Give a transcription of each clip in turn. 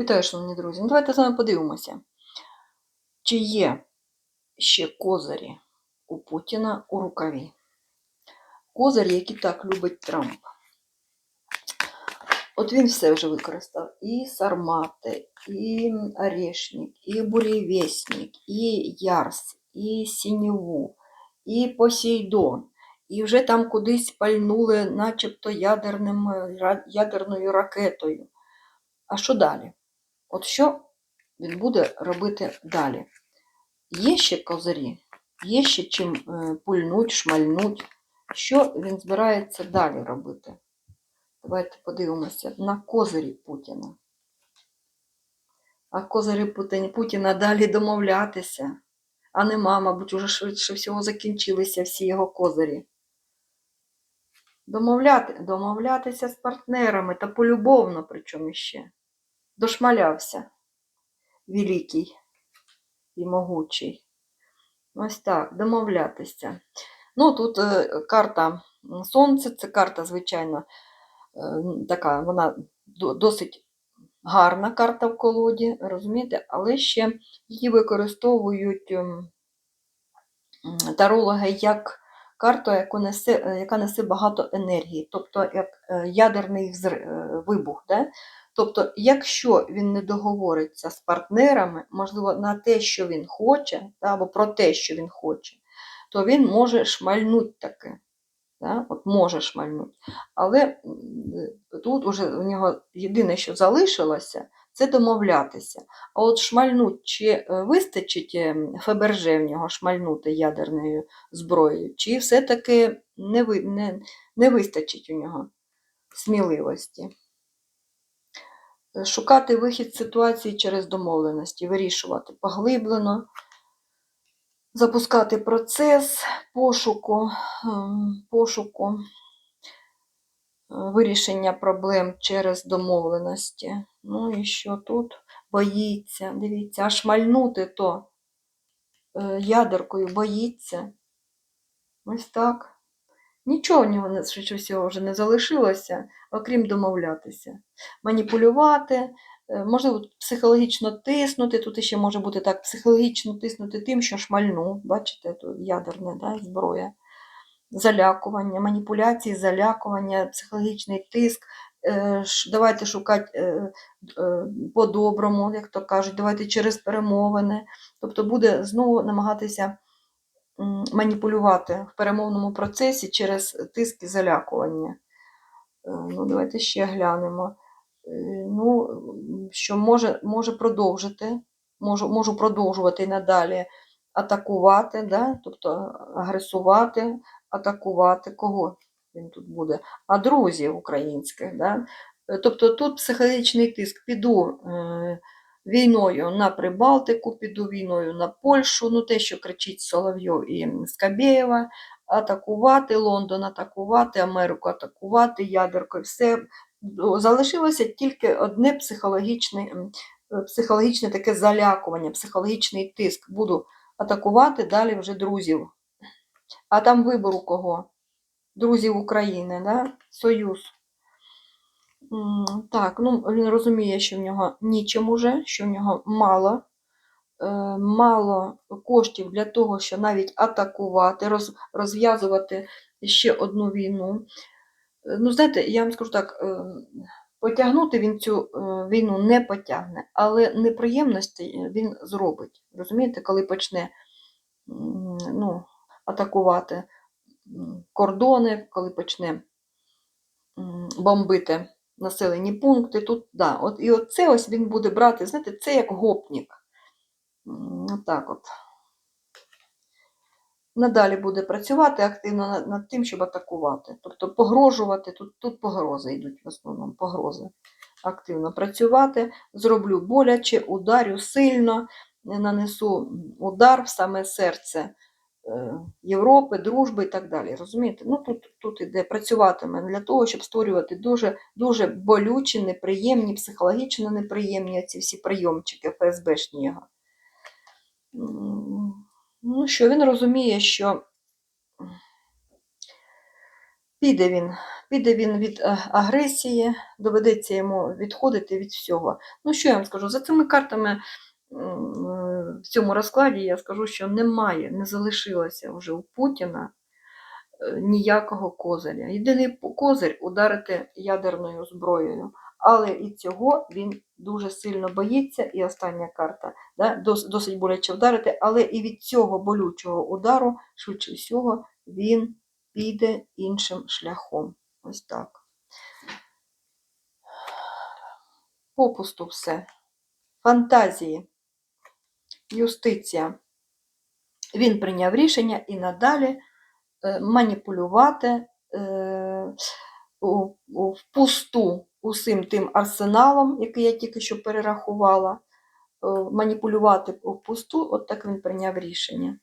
Вітаю, шановні друзі. Ну, давайте з вами подивимося, чи є ще козирі у Путіна у рукаві. Козирі, які так любить Трамп. От він все вже використав. І Сармати, і Орешник, і Бурєвєснік, і Ярс, і Сінєву, і Посейдон. І вже там кудись пальнули начебто ядерним, ядерною ракетою. А що далі? От що він буде робити далі? Є ще козирі, є ще чим е, пульнуть, шмальнуть. Що він збирається далі робити? Давайте подивимося на козирі Путіна. А козирі Путін- Путіна далі домовлятися. А нема, мабуть, уже швидше всього закінчилися всі його козирі. Домовляти, домовлятися з партнерами та полюбовно, причому ще. Дошмалявся великий і могучий. Ось так, домовлятися. Ну, тут е, карта Сонце, це карта, звичайно, е, така, вона досить гарна карта в колоді, розумієте, але ще її використовують ем, тарологи як карту, яку несе, е, яка несе багато енергії, тобто як е, ядерний е, вибух. Да? Тобто, якщо він не договориться з партнерами, можливо, на те, що він хоче, да, або про те, що він хоче, то він може шмальнути таке. Да? От може шмальнути. Але тут уже у нього єдине, що залишилося, це домовлятися. А от шмальнуть, чи е, вистачить ем, Фаберже в нього шмальнути ядерною зброєю, чи все-таки не, ви- не, не вистачить у нього сміливості. Шукати вихід з ситуації через домовленості, вирішувати поглиблено, запускати процес пошуку, ем, пошуку вирішення проблем через домовленості. Ну і що тут? Боїться, дивіться, а шмальнути то е, ядеркою боїться. Ось так. Нічого в нього всього вже не залишилося, окрім домовлятися. Маніпулювати, е, можливо, психологічно тиснути. Тут ще може бути так, психологічно тиснути тим, що шмальну. Бачите, тут ядерна да, зброя. Залякування, маніпуляції, залякування, психологічний тиск. Е, Давайте шукати е, е, по-доброму, як то кажуть, давайте через перемовини. Тобто буде знову намагатися маніпулювати в перемовному процесі через тиск і залякування. Ну, давайте ще глянемо. Ну, що може, може продовжити, можу, можу продовжувати надалі атакувати, да? тобто агресувати, атакувати кого він тут буде? А друзів українських. Да? Е, Тобто тут психологічний тиск. Піду е, війною на Прибалтику, піду війною на Польщу, ну те, що кричить Соловйов і Скабєєва, атакувати Лондон, атакувати Америку, атакувати ядеркою. Все залишилося тільки одне психологічне, е, психологічне таке залякування, психологічний тиск. Буду атакувати далі вже друзів. А там вибор у кого? Друзів України, да? Союз. Так, ну він розуміє, що в нього нічим уже, що в нього мало, е, мало коштів для того, щоб навіть атакувати, розв'язувати ще одну війну. Е, Ну, знаєте, я вам скажу так, е, потягнути він цю війну не потягне, але неприємності він зробить. Розумієте, коли почне ну, атакувати кордони, коли почне бомбити населені пункти. Тут, да, от, і от це ось він буде брати, знаєте, це як гопнік. Отак от. Надалі буде працювати активно над, тим, щоб атакувати. Тобто погрожувати, тут, тут погрози йдуть в основному, погрози. Активно працювати, зроблю боляче, ударю сильно, нанесу удар в саме серце Європи, дружби і так далі. Розумієте? Ну, тут, тут іде працюватиме для того, щоб створювати дуже, дуже болючі, неприємні, психологічно неприємні ці всі прийомчики ФСБшні його. Ну що, він розуміє, що Піде він, піде він від е, агресії, доведеться йому відходити від всього. Ну, що я вам скажу? За цими картами е, в цьому розкладі я скажу, що немає, не залишилося вже у Путіна е, ніякого козиря. Єдиний козир ударити ядерною зброєю. Але і цього він дуже сильно боїться. І остання карта да, досить боляче вдарити, але і від цього болючого удару, швидше всього, він піде іншим шляхом. Ось так. Попусту все. Фантазії, юстиція. Він прийняв рішення і надалі е, маніпулювати е, впусту усім тим арсеналом, який я тільки що перерахувала, е, маніпулювати впусту, от так він прийняв рішення.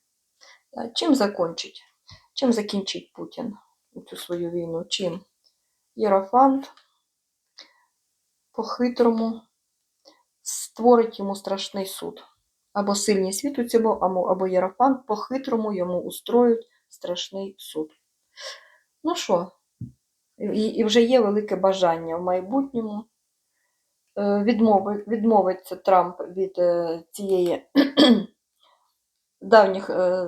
Чим закінчить? Чим закінчить Путін цю свою війну? Чим? Єрофант по-хитрому створить йому страшний суд. Або сильні світ у цьому, або, Єрофант по-хитрому йому устроють страшний суд. Ну що, і, і вже є велике бажання в майбутньому. Е, Відмови, відмовиться Трамп від е, цієї давніх е,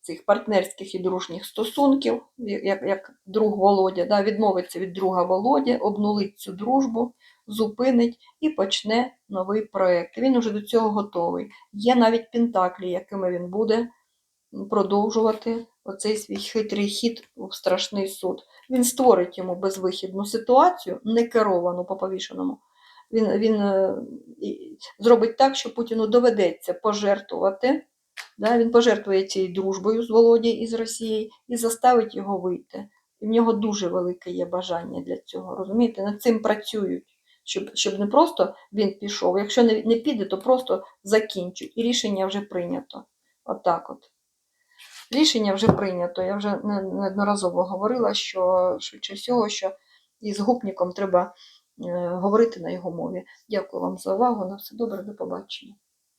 цих партнерських і дружніх стосунків, як, як друг Володя, да, відмовиться від друга Володя, обнулить цю дружбу, зупинить і почне новий проєкт. Він уже до цього готовий. Є навіть пентаклі, якими він буде продовжувати оцей свій хитрий хід в страшний суд. Він створить йому безвихідну ситуацію, не керовану по повішеному. Він, він е, зробить так, що Путіну доведеться пожертвувати. Да, він пожертвує цією дружбою з Володією і з Росією і заставить його вийти. І в нього дуже велике є бажання для цього. Розумієте, над цим працюють, щоб, щоб не просто він пішов. Якщо не, не піде, то просто закінчуть. І рішення вже прийнято. Отак от. Рішення вже прийнято. Я вже неодноразово говорила, що швидше всього, що із гопніком треба е, говорити на його мові. Дякую вам за увагу. На все добре, до побачення.